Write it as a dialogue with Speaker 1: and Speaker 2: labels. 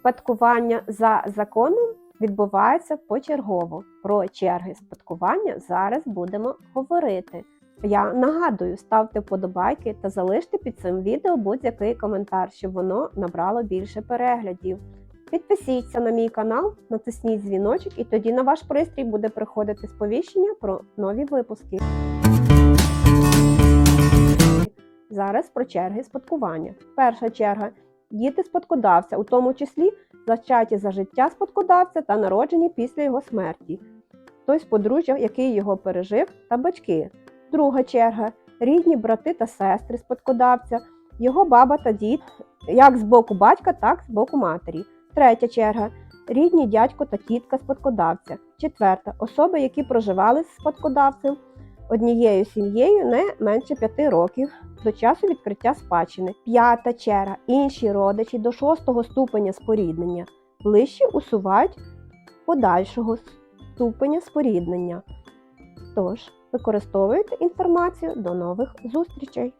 Speaker 1: Спадкування за законом відбувається почергово. Про черги спадкування зараз будемо говорити. Я нагадую, ставте вподобайки та залиште під цим відео будь-який коментар, щоб воно набрало більше переглядів. Підпишіться на мій канал, натисніть дзвіночок, і тоді на ваш пристрій буде приходити сповіщення про нові випуски. Зараз про черги спадкування. Перша черга діти спадкодавця, у тому числі зачаті за життя спадкодавця та народжені після його смерті, той з подружжя, який його пережив, та батьки. Друга черга рідні брати та сестри спадкодавця, його баба та дід, як з боку батька, так і з боку матері. Третя черга рідні дядько та тітка спадкодавця. Четверта особи, які проживали з спадкодавцем однією сім'єю не менше п'яти років до часу відкриття спадщини. П'ята черга інші родичі до шостого ступеня споріднення. Ближче усувають подальшого ступеня споріднення. Тож, використовуйте інформацію до нових зустрічей!